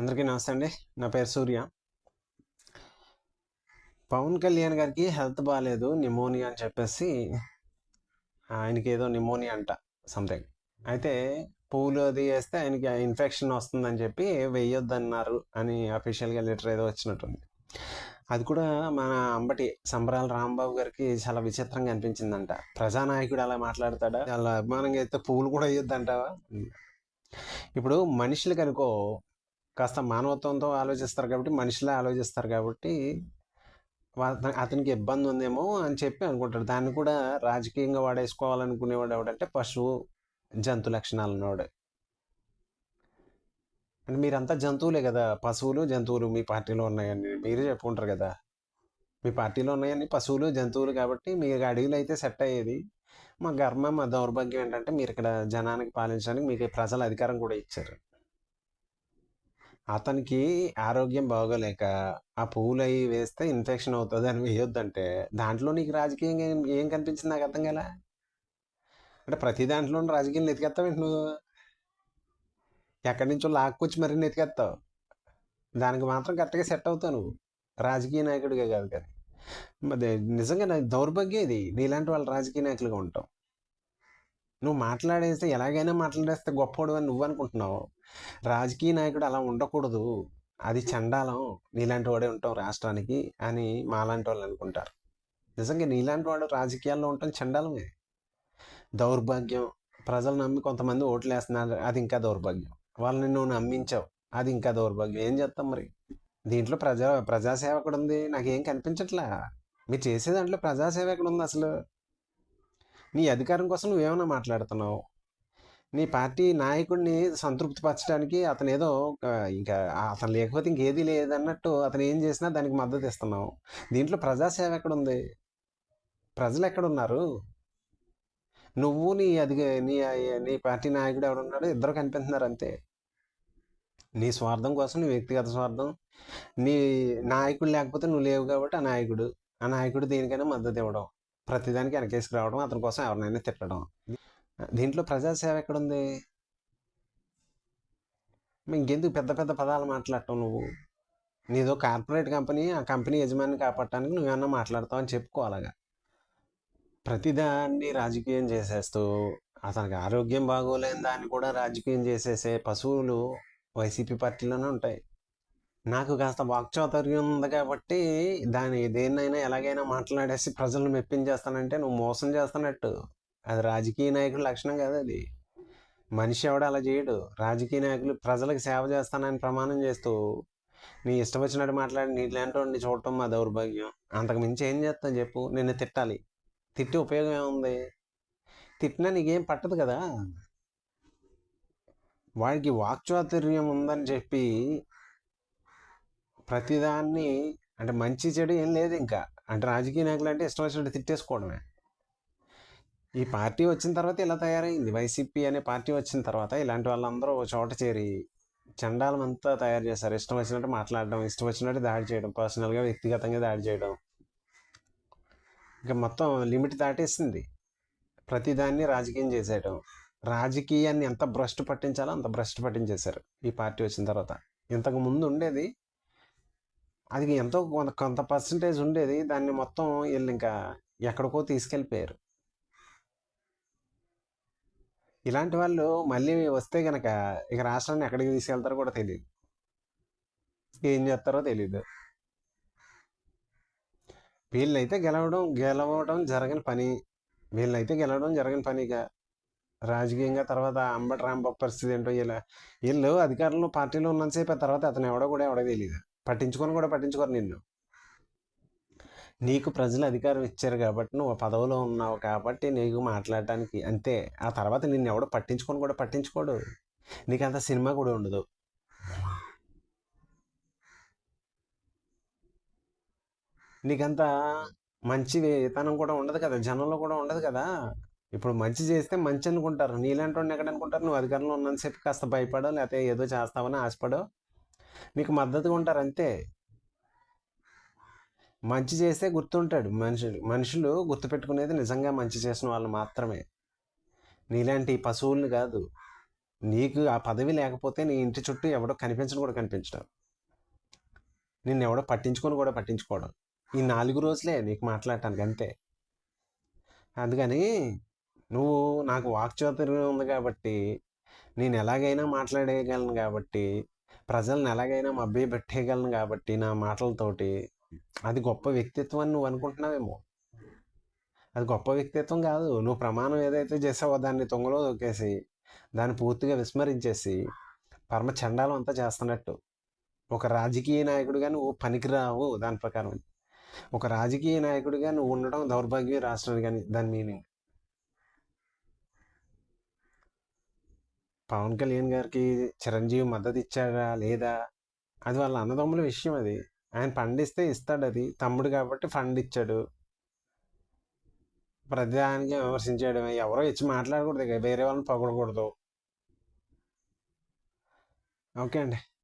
అందరికీ నమస్తే అండి. నా పేరు సూర్య. పవన్ కళ్యాణ్ గారికి హెల్త్ బాగాలేదు నిమోనియా అని చెప్పేసి ఆయనకి ఏదో నిమోనియా అంట సంథింగ్. అయితే పూలు అది వేస్తే ఆయనకి ఇన్ఫెక్షన్ వస్తుందని చెప్పి వేయొద్దన్నారు అని అఫీషియల్గా లెటర్ ఏదో వచ్చినట్టుంది. అది కూడా మన అంబటి సంబరాల రాంబాబు గారికి చాలా విచిత్రంగా అనిపించిందంట. ప్రజానాయకుడు అలా మాట్లాడతాడా? చాలా అభిమానంగా అయితే పువ్వులు కూడా వేయొద్దంటావా? ఇప్పుడు మనుషులకు అనుకో కాస్త మానవత్వంతో ఆలోచిస్తారు కాబట్టి మనిషిలా ఆలోచిస్తారు కాబట్టి అతనికి ఇబ్బంది ఉందేమో అని చెప్పి అనుకుంటాడు దాన్ని కూడా రాజకీయంగా వాడేసుకోవాలనుకునేవాడు ఎవడంటే పశువు జంతు లక్షణాలు ఉన్నవాడు. అంటే మీరంతా జంతువులే కదా పశువులు జంతువులు మీ పార్టీలో ఉన్నాయని మీరే చెప్పుకుంటారు కదా. మీ పార్టీలో ఉన్నాయని పశువులు జంతువులు కాబట్టి మీకు అడవిలో అయితే సెట్ అయ్యేది. మా గర్మ మా దౌర్భాగ్యం ఏంటంటే మీరు ఇక్కడ జనానికి పాలించడానికి మీకు ప్రజల అధికారం కూడా ఇచ్చారు. అతనికి ఆరోగ్యం బాగోలేక ఆ పువ్వులు అవి వేస్తే ఇన్ఫెక్షన్ అవుతుంది అని వేయొద్దంటే దాంట్లో నీకు రాజకీయం ఏం కనిపించింది నాకు అర్థం కదా అంటే ప్రతి దాంట్లో రాజకీయం ఎతికేస్తావు నువ్వు? ఎక్కడి నుంచో లాక్కొచ్చి మరీ నెతికేస్తావు దానికి మాత్రం కరెక్ట్గా సెట్ అవుతావు నువ్వు. రాజకీయ నాయకుడిగా కాదు కానీ. మరి నిజంగా నాకు దౌర్భాగ్యం ఇది. నీలాంటి వాళ్ళు రాజకీయ నాయకులుగా ఉంటావు నువ్వు మాట్లాడేస్తే ఎలాగైనా మాట్లాడేస్తే గొప్పవాడు అని నువ్వు అనుకుంటున్నావు? రాజకీయ నాయకుడు అలా ఉండకూడదు. అది చండాలం. నీలాంటి వాడే ఉంటాం రాష్ట్రానికి అని మాలాంటి వాళ్ళు అనుకుంటారు. నిజంగా నీలాంటి వాడు రాజకీయాల్లో ఉండటం చండాలమే. దౌర్భాగ్యం. ప్రజలు నమ్మి కొంతమంది ఓట్లు వేస్తున్నారు. అది ఇంకా దౌర్భాగ్యం. వాళ్ళని నువ్వు నమ్మించావు. అది ఇంకా దౌర్భాగ్యం. ఏం చేస్తాం మరి? దీంట్లో ప్రజా ప్రజాసేవ ఎక్కడ ఉంది. నాకేం కనిపించట్లా? మీరు చేసే దాంట్లో ప్రజాసేవ ఎక్కడ ఉంది అసలు? నీ అధికారం కోసం నువ్వేమైనా మాట్లాడుతున్నావు? నీ పార్టీ నాయకుడిని సంతృప్తిపరచడానికి అతను ఏదో ఇంకా అతను లేకపోతే ఇంకేది లేదన్నట్టు అతను ఏం చేసినా దానికి మద్దతు ఇస్తున్నావు. దీంట్లో ప్రజాసేవ ఎక్కడ ఉంది ప్రజలు ఎక్కడున్నారు నువ్వు నీ అది నీ నీ పార్టీ నాయకుడు ఎవడున్నాడు ఇద్దరు కనిపిస్తున్నారు అంతే. నీ స్వార్థం కోసం నీ వ్యక్తిగత స్వార్థం. నీ నాయకుడు లేకపోతే నువ్వు లేవు కాబట్టి ఆ నాయకుడు. ఆ నాయకుడు దేనికైనా మద్దతు ఇవ్వడం. ప్రతిదానికి వెనకేసుకు రావడం అతని కోసం ఎవరినైనా తిట్టడం. దీంట్లో ప్రజాసేవ ఎక్కడుంది? ఇంకెందుకు పెద్ద పెద్ద పదాలు మాట్లాడటం నువ్వు? నీదో కార్పొరేట్ కంపెనీ ఆ కంపెనీ యజమాని కాపాడటానికి నువ్వేమన్నా మాట్లాడతావు అని చెప్పుకో అలాగా ప్రతిదాన్ని రాజకీయం చేసేస్తూ అతనికి ఆరోగ్యం బాగోలేని దాన్ని కూడా రాజకీయం చేసేసే పశువులు వైసీపీ పార్టీలోనే ఉంటాయి. నాకు కాస్త వాక్చౌతర్యం ఉంది కాబట్టి దాని దేన్నైనా ఎలాగైనా మాట్లాడేసి ప్రజలను మెప్పించేస్తానంటే నువ్వు మోసం చేస్తున్నట్టు. అది రాజకీయ నాయకుల లక్షణం కాదు అది. మనిషి ఎవడు అలా చేయడు. రాజకీయ నాయకులు ప్రజలకు సేవ చేస్తానని ప్రమాణం చేస్తూ నీ ఇష్టం వచ్చినట్టు మాట్లాడి నీట్లాంటి వాడిని చూడటం మా దౌర్భాగ్యం. అంతకు మించి ఏం చేస్తాను చెప్పు. నిన్ను తిట్టాలి. తిట్టి ఉపయోగం ఏముంది? తిట్టినా నీకేం పట్టదు కదా? వాడికి వాక్చాతుర్యం ఉందని చెప్పి ప్రతిదాన్ని అంటే మంచి చెడు ఏం లేదు ఇంకా. అంటే రాజకీయ నాయకులు అంటే ఇష్టం వచ్చినట్టు తిట్టేసుకోవడమే. ఈ పార్టీ వచ్చిన తర్వాత ఇలా తయారైంది. వైసీపీ అనే పార్టీ వచ్చిన తర్వాత ఇలాంటి వాళ్ళందరూ ఒక చోట చేరి చండాలం అంతా తయారు చేశారు. ఇష్టం వచ్చినట్టు మాట్లాడడం ఇష్టం వచ్చినట్టు దాడి చేయడం పర్సనల్గా వ్యక్తిగతంగా దాడి చేయడం. ఇంకా మొత్తం లిమిట్ దాటేసింది. ప్రతిదాన్ని రాజకీయం చేసేయడం. రాజకీయాన్ని ఎంత భ్రష్టు పట్టించాలో అంత భ్రష్టు పట్టించేశారు ఈ పార్టీ వచ్చిన తర్వాత. ఇంతకు ముందు ఉండేది అది ఎంతో కొంత కొంత పర్సంటేజ్ ఉండేది. దాన్ని మొత్తం వీళ్ళు ఇంకా ఎక్కడికో తీసుకెళ్ళిపోయారు. ఇలాంటి వాళ్ళు మళ్ళీ వస్తే గనక ఇక రాష్ట్రాన్ని ఎక్కడికి తీసుకెళ్తారో కూడా తెలియదు ఏం చేస్తారో తెలియదు వీళ్ళైతే గెలవడం గెలవడం జరగని పని. వీళ్ళైతే గెలవడం జరగని పనిగా రాజకీయంగా తర్వాత అంబటి రాంబాబు పరిస్థితి ఏంటో ఇలా. వీళ్ళు అధికారంలో పార్టీలో ఉన్నంతసేపు తర్వాత అతను ఎవడో కూడా ఎవడో తెలియదు పట్టించుకొని కూడా పట్టించుకోరు నిన్ను. నీకు ప్రజలు అధికారం ఇచ్చారు కాబట్టి నువ్వు పదవిలో ఉన్నావు కాబట్టి నీకు మాట్లాడటానికి అంతే. ఆ తర్వాత నిన్ను ఎవడో పట్టించుకొని కూడా పట్టించుకోడు. నీకు అంత సినిమా కూడా ఉండదు. నీకంత మంచి వేతనం కూడా ఉండదు కదా జనంలో కూడా ఉండదు కదా. ఇప్పుడు మంచి చేస్తే మంచి అనుకుంటారు. నీలాంటి వాడిని ఎక్కడ అనుకుంటారు? నువ్వు అధికారంలో ఉన్నంతసేపు కాస్త భయపడో లేకపోతే ఏదో చేస్తావని ఆశపడో నీకు మద్దతుగా ఉంటారు అంతే. మంచి చేస్తే గుర్తుంటాడు. మనుషులు మనుషులు గుర్తుపెట్టుకునేది నిజంగా మంచి చేసిన వాళ్ళు మాత్రమే. నీలాంటి పశువుల్ని కాదు. నీకు ఆ పదవి లేకపోతే నీ ఇంటి చుట్టూ ఎవడో కనిపించడం కూడా కనిపించడం. నిన్ను ఎవడో పట్టించుకొని కూడా పట్టించుకోవడం. ఈ నాలుగు రోజులే నీకు మాట్లాడటానికి అంతే. అందుకని నువ్వు నాకు వాక్చోతరి ఉంది కాబట్టి నేను ఎలాగైనా మాట్లాడేయగలను కాబట్టి ప్రజలను ఎలాగైనా మభ్య పెట్టేయగలను కాబట్టి నా మాటలతోటి అది గొప్ప వ్యక్తిత్వం అని నువ్వు అనుకుంటున్నావేమో. అది గొప్ప వ్యక్తిత్వం కాదు. నువ్వు ప్రమాణం ఏదైతే చేసావో దాన్ని తొంగలో తొక్కేసి దాన్ని పూర్తిగా విస్మరించేసి పరమ చండాలం అంతా చేస్తున్నట్టు. ఒక రాజకీయ నాయకుడిగా నువ్వు పనికిరావు దాని ప్రకారం. ఒక రాజకీయ నాయకుడిగా నువ్వు ఉండడం దౌర్భాగ్యం రాష్ట్రానికి కానీ దాని మీనింగ్. పవన్ కళ్యాణ్ గారికి చిరంజీవి మద్దతు ఇచ్చాడా లేదా? అది వాళ్ళ అన్నదమ్ముల విషయం అది. ఆయన ఫండ్ ఇస్తే ఇస్తాడు అది తమ్ముడు కాబట్టి ఫండ్ ఇచ్చాడు ప్రతిదానికి విమర్శించాడు ఎవరో ఇచ్చి మాట్లాడకూడదు వేరే వాళ్ళని పొగడకూడదు. ఓకే అండి.